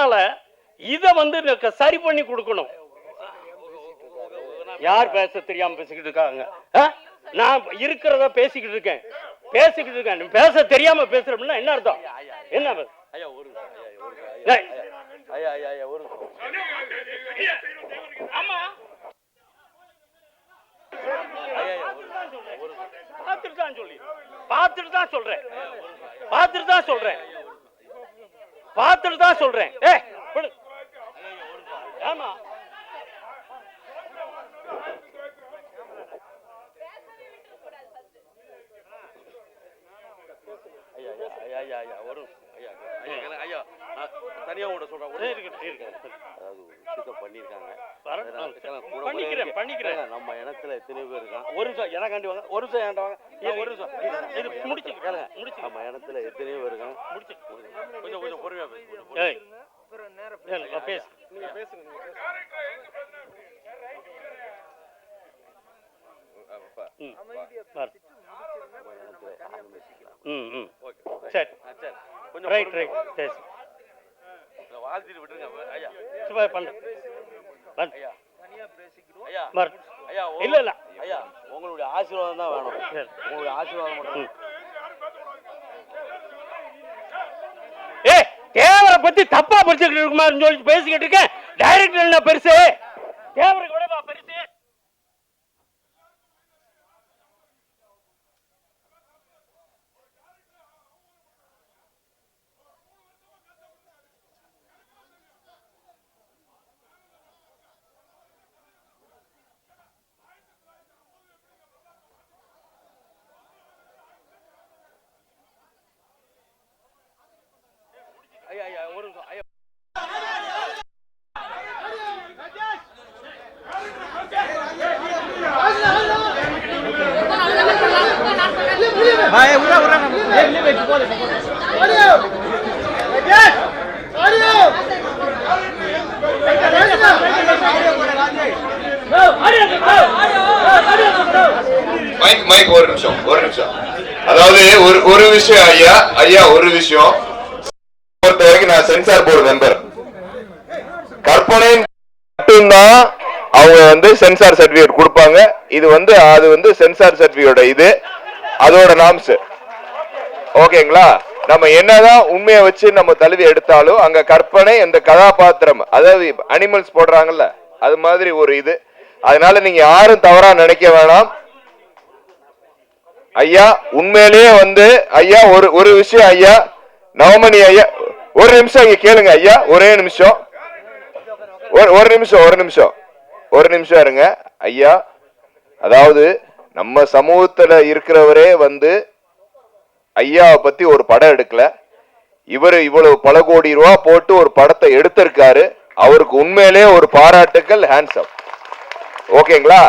அதனால இதை வந்து சரி பண்ணி கொடுக்கணும். யார் பேச தெரியாம பேசிக்கிட்டு இருக்காங்க? நான் இருக்கிறத பேசிக்கிட்டு இருக்கேன். பேசிக்கிட்டு இருக்கேன். பேச தெரியாம பேசுறோம்னா என்ன அர்த்தம்? என்ன பார்த்துட்டு தான் சொல்றேன். பார்த்துட்டு தான் சொல்றேன். பார்த்துட்டு தான் சொல்றேன் ஏ ஆமா ஐயா ஐயா ஐயா வரும் ஐயா ஒரு ஐயா ஐயா ஐயா நான் தனியா உங்கள்ட்ட சொல்றேன் ஒரே இருக்கு, இருக்கு. அதாவது ஒரு விஷயத்த பண்ணியிருக்காங்க வர- அதை நான் கேட்கலாம். கூட பண்ணிக்கிறேன், பண்ணிக்கிறேன். நம்ம இனத்துல எத்தனை பேர் இருக்கான் ஒரு நிமிஷம் எனக்காண்டி வாங்க ஒரு நிமிஷம் ஏன்டா வாங்க. ஒரு நிமிஷம் இது முடிச்சு கேளுங்க. முடிச்சு நம்ம இனத்துல எத்தனையோ பேர் இருக்காங்க? முடிச்சு. கொஞ்சம் கொஞ்சம் பொறுமையா பேசு சரி. கொஞ்சம் ரைட் ரைட். பேசு. வாழ்த்திட்டு விட்டுருங்க ஐயா. சும்மா பண்ணு. இல்ல இல்ல. ஐயா உங்களுடைய ஆசீர்வாதம் தான் வேணும். உங்களுடைய ஆசீர்வாதம் மட்டும். ஏய் தேவரை பத்தி தப்பா படிச்சுக்கிட்டு இருக்குமான்னு சொல்லி பேசிக்கிட்டு இருக்கேன். டைரக்டர் என்ன பெருசு. தேவருக்கு விடவா பெருசு ஐயா ஐயா ஒரு நிமிஷம் ஐயா மைக் மைக் ஒரு நிமிஷம் ஒரு நிமிஷம். அதாவது ஒரு ஒரு விஷயம் ஐயா ஐயா ஒரு விஷயம். பொறுத்த வரைக்கும் நான் சென்சார் போர்டு மெம்பர் கற்பனை மட்டும்தான் அவங்க வந்து சென்சார் சர்டிபிகேட் கொடுப்பாங்க. இது வந்து அது வந்து சென்சார் சர்டிபிகேட் இது. அதோட நாம்ஸ். ஓகேங்களா? நம்ம என்னதான் உண்மையை வச்சு நம்ம தழுவி எடுத்தாலும் அங்க கற்பனை இந்த கதாபாத்திரம் அதாவது அனிமல்ஸ் போடுறாங்கல்ல அது மாதிரி ஒரு இது. அதனால நீங்க யாரும் தவறா நினைக்க வேணாம். ஐயா உண்மையிலேயே வந்து ஐயா ஒரு ஒரு விஷயம் ஐயா நவமணி ஐயா ஒரு நிமிஷம் இங்க கேளுங்க ஐயா ஒரே நிமிஷம். ஒரு ஒரு நிமிஷம் ஒரு நிமிஷம். ஒரு நிமிஷம் இருங்க ஐயா. அதாவது நம்ம சமூகத்துல இருக்கிறவரே வந்து ஐயாவை பத்தி ஒரு படம் எடுக்கல. இவர் இவ்வளவு பல கோடி ரூபா போட்டு ஒரு படத்தை எடுத்திருக்காரு. அவருக்கு உண்மையிலேயே ஒரு பாராட்டுக்கள் ஹேண்ட்ஸம் ஓகேங்களா?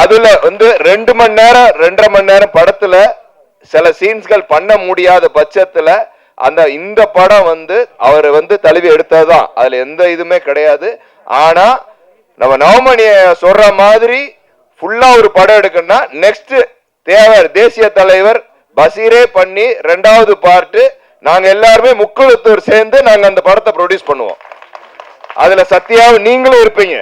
அதுல வந்து ரெண்டு மணி நேரம் ரெண்டரை மணி நேரம் படத்துல சில சீன்ஸ்கள் பண்ண முடியாத பட்சத்துல அந்த இந்த படம் வந்து அவர் வந்து தழுவி எடுத்ததுதான். அதுல எந்த இதுவுமே கிடையாது. ஆனா நம்ம நவமணிய சொல்ற மாதிரி ஃபுல்லா ஒரு படம் எடுக்கணும்னா நெக்ஸ்ட் தேவர் தேசிய தலைவர் பசீரே பண்ணி ரெண்டாவது பார்ட்டு நாங்க எல்லாருமே முக்குளத்தூர் சேர்ந்து நாங்க அந்த படத்தை ப்ரொடியூஸ் பண்ணுவோம். அதுல சத்யாவும் நீங்களும் இருப்பீங்க.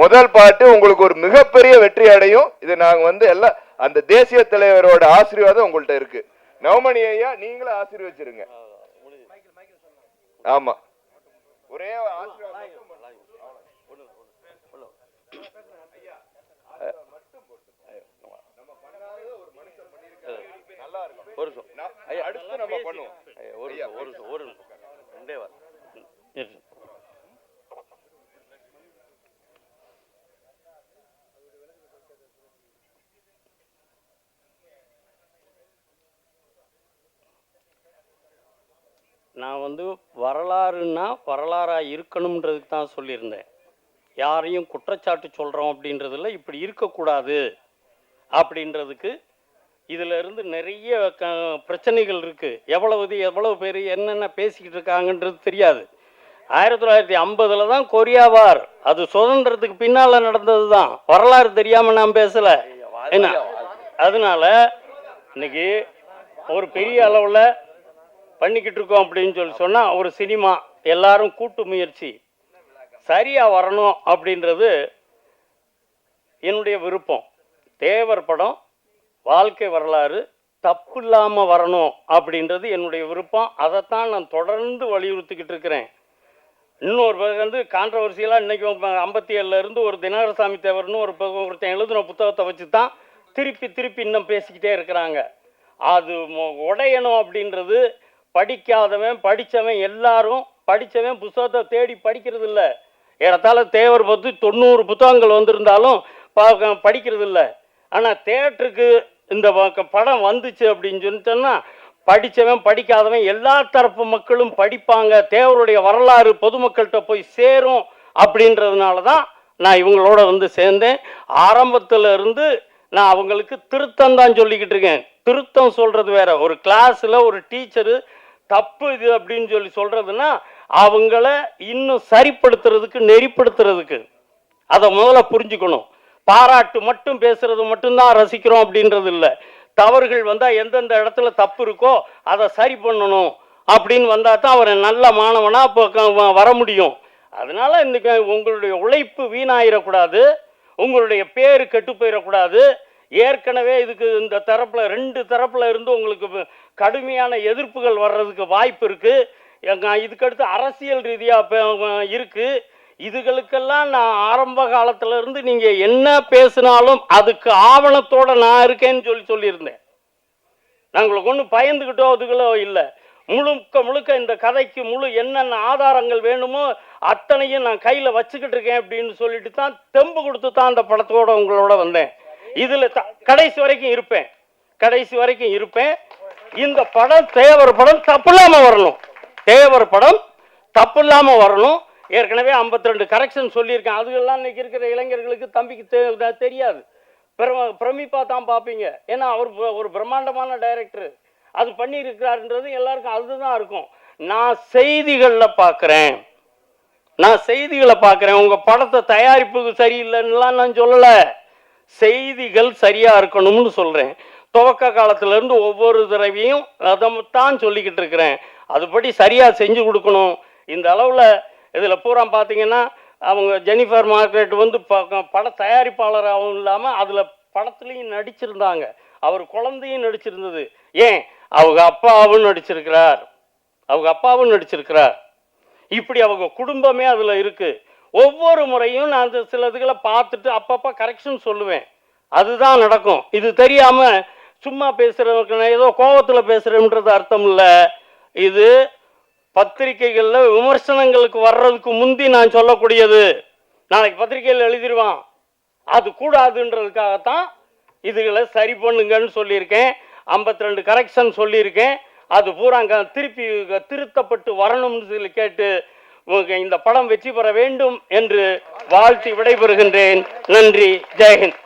முதல் பாட்டு உங்களுக்கு ஒரு மிகப்பெரிய வெற்றி அடையும். இது நாங்க வந்து எல்லாம் அந்த தேசிய தலைவரோட ஆசீர்வாதம் உங்கள்ட்ட இருக்கு. நவமணி ஐயா நீங்களும் ஆசீர்வச்சிருங்க. ஆமா. ஒரே ஆசீர்வாதம். ஒரு நிமிஷம். நான்- ஐயா அடுத்து நம்ம பண்ணுவோம். ஒரு நிமிஷம் ஒரு நிமிஷம் ஒரு நிமிஷம். ரெண்டே வாரம். நான் வந்து வரலாறுன்னா வரலாறாக இருக்கணுன்றதுக்கு தான் சொல்லியிருந்தேன். யாரையும் குற்றச்சாட்டு சொல்கிறோம் அப்படின்றதுல இப்படி இருக்கக்கூடாது அப்படின்றதுக்கு இதில் இருந்து நிறைய க பிரச்சனைகள் இருக்குது எவ்வளவு இது எவ்வளவு பேர் என்னென்ன பேசிக்கிட்டு இருக்காங்கன்றது தெரியாது. ஆயிரத்தி தொள்ளாயிரத்தி ஐம்பதில் தான் கொரியா வார். அது சுதந்திரத்துக்கு பின்னால் நடந்தது தான். வரலாறு தெரியாமல் நான் பேசலை. என்ன? அதனால இன்னைக்கு ஒரு பெரிய அளவில் பண்ணிக்கிட்டு இருக்கோம் அப்படின்னு சொல்லி சொன்னால் ஒரு சினிமா எல்லாரும் கூட்டு முயற்சி. சரியாக வரணும் அப்படின்றது என்னுடைய விருப்பம். தேவர் படம் வாழ்க்கை வரலாறு தப்பு இல்லாமல் வரணும் அப்படின்றது என்னுடைய விருப்பம். அதைத்தான் நான் தொடர்ந்து வலியுறுத்திக்கிட்டு இருக்கிறேன். இன்னொரு பக்கம் வந்து கான்ட்ரவர்சியலாக இன்றைக்கி ஐம்பத்தி ஏழுலேருந்து ஒரு தினகரசாமி தேவர்னு ஒரு பக்கம் ஒருத்தன் எழுதின புத்தகத்தை வச்சு தான் திருப்பி திருப்பி இன்னும் பேசிக்கிட்டே இருக்கிறாங்க. அது உடையணும் அப்படின்றது படிக்காதவன் படித்தவன் எல்லாரும் படித்தவன் புத்தகத்தை தேடி படிக்கிறது இல்லை ஏறத்தாழ தேவர் பற்றி தொண்ணூறு புத்தகங்கள் வந்திருந்தாலும் படிக்கிறது இல்லை ஆனால் தேட்டருக்கு இந்த பக்கம் படம் வந்துச்சு அப்படின்னு சொல்லிட்டோன்னா படித்தவன் படிக்காதவன் எல்லா தரப்பு மக்களும் படிப்பாங்க. தேவருடைய வரலாறு பொதுமக்கள்கிட்ட போய் சேரும் அப்படின்றதுனால தான் நான் இவங்களோட வந்து சேர்ந்தேன். ஆரம்பத்தில் இருந்து நான் அவங்களுக்கு திருத்தம் தான் சொல்லிக்கிட்டு இருக்கேன். திருத்தம் சொல்கிறது வேற. ஒரு கிளாஸில் ஒரு டீச்சரு தப்பு இது அப்படின்னு சொல்லி சொல்கிறதுன்னா அவங்கள இன்னும் சரிப்படுத்துறதுக்கு நெறிப்படுத்துறதுக்கு அதை முதல்ல புரிஞ்சுக்கணும். பாராட்டு மட்டும் பேசுறது மட்டும்தான் ரசிக்கிறோம் அப்படின்றது இல்லை. தவறுகள் வந்தால் எந்தெந்த இடத்துல தப்பு இருக்கோ அதை சரி பண்ணணும் அப்படின்னு வந்தால் தான் அவரை நல்ல மாணவனாக இப்போ வர முடியும். அதனால இந்த உங்களுடைய உழைப்பு வீணாயிடக்கூடாது உங்களுடைய பேர் கெட்டு போயிடக்கூடாது ஏற்கனவே இதுக்கு இந்த தரப்பில் ரெண்டு தரப்பில் இருந்து உங்களுக்கு கடுமையான எதிர்ப்புகள் வர்றதுக்கு வாய்ப்பு இருக்குது இதுக்கடுத்து அரசியல் ரீதியாக இருக்குது இதுகளுக்கெல்லாம் நான் ஆரம்ப காலத்துல இருந்து நீங்க என்ன பேசினாலும் அதுக்கு ஆவணத்தோட நான் இருக்கேன்னு சொல்லி சொல்லியிருந்தேன். நாங்களுக்கு ஒன்றும் பயந்துக்கிட்டோ அதுகளோ இல்லை. முழுக்க முழுக்க இந்த கதைக்கு முழு என்னென்ன ஆதாரங்கள் வேணுமோ அத்தனையும் நான் கையில் வச்சுக்கிட்டு இருக்கேன் அப்படின்னு சொல்லிட்டு தான் தெம்பு கொடுத்து தான் அந்த படத்தோட உங்களோட வந்தேன். இதில் கடைசி வரைக்கும் இருப்பேன். கடைசி வரைக்கும் இருப்பேன். இந்த படம் தேவர் படம் தப்பு இல்லாமல் வரணும். தேவர் படம் தப்பு இல்லாமல் வரணும். ஏற்கனவே 52 ரெண்டு கரெக்ஷன் சொல்லியிருக்கேன். அதுகெல்லாம் இன்னைக்கு இருக்கிற இளைஞர்களுக்கு தம்பிக்கு தெரியாது. பிரம பிரமிப்பா தான் பார்ப்பீங்க ஏன்னா அவர் ப- ஒரு பிரம்மாண்டமான டைரக்டர் அது பண்ணியிருக்கிறாருன்றது எல்லாருக்கும் அதுதான் இருக்கும். நான் செய்திகளில் பார்க்குறேன் நான் செய்திகளை பார்க்குறேன் உங்கள் படத்தை தயாரிப்புக்கு சரியில்லைன்னுலாம் நான் சொல்லலை. செய்திகள் சரியாக இருக்கணும்னு சொல்கிறேன் துவக்க காலத்திலேருந்து ஒவ்வொரு தடவையும் அதை தான் சொல்லிக்கிட்டு இருக்கிறேன். அதுபடி சரியாக செஞ்சு கொடுக்கணும். இந்த அளவில் இதில் பூரா பார்த்தீங்கன்னா அவங்க ஜெனிஃபர் மார்க்ரெட் வந்து ப- பட தயாரிப்பாளராகவும் இல்லாமல் அதில் படத்துலையும் நடிச்சிருந்தாங்க. அவர் குழந்தையும் நடிச்சிருந்தது. ஏன்? அவங்க அப்பாவும் நடிச்சிருக்கிறார். அவங்க அப்பாவும் நடிச்சிருக்கிறார். இப்படி அவங்க குடும்பமே அதில் இருக்குது ஒவ்வொரு முறையும் நான் அந்த சில இதுகளை பார்த்துட்டு அப்பப்போ கரெக்ஷன் சொல்லுவேன். அதுதான் நடக்கும். இது தெரியாமல் சும்மா பேசுகிறவங்க நான் ஏதோ கோபத்தில் பேசுகிறேன்றது அர்த்தம் இல்லை. இது பத்திரிகைகளில் விமர்சனங்களுக்கு வர்றதுக்கு முந்தி நான் சொல்லக்கூடியது. நாளைக்கு பத்திரிகையில் எழுதிடுவான் அது கூடாதுன்றதுக்காகத்தான் இதுகளை சரி பண்ணுங்கன்னு சொல்லியிருக்கேன். 52 ரெண்டு கரெக்ஷன் சொல்லியிருக்கேன். அது பூராங்க திருப்பி திருத்தப்பட்டு வரணும்னு சொல்லி கேட்டு இந்த படம் வெற்றி பெற வேண்டும் என்று வாழ்த்தி விடைபெறுகின்றேன். நன்றி. ஜெயஹிந்த்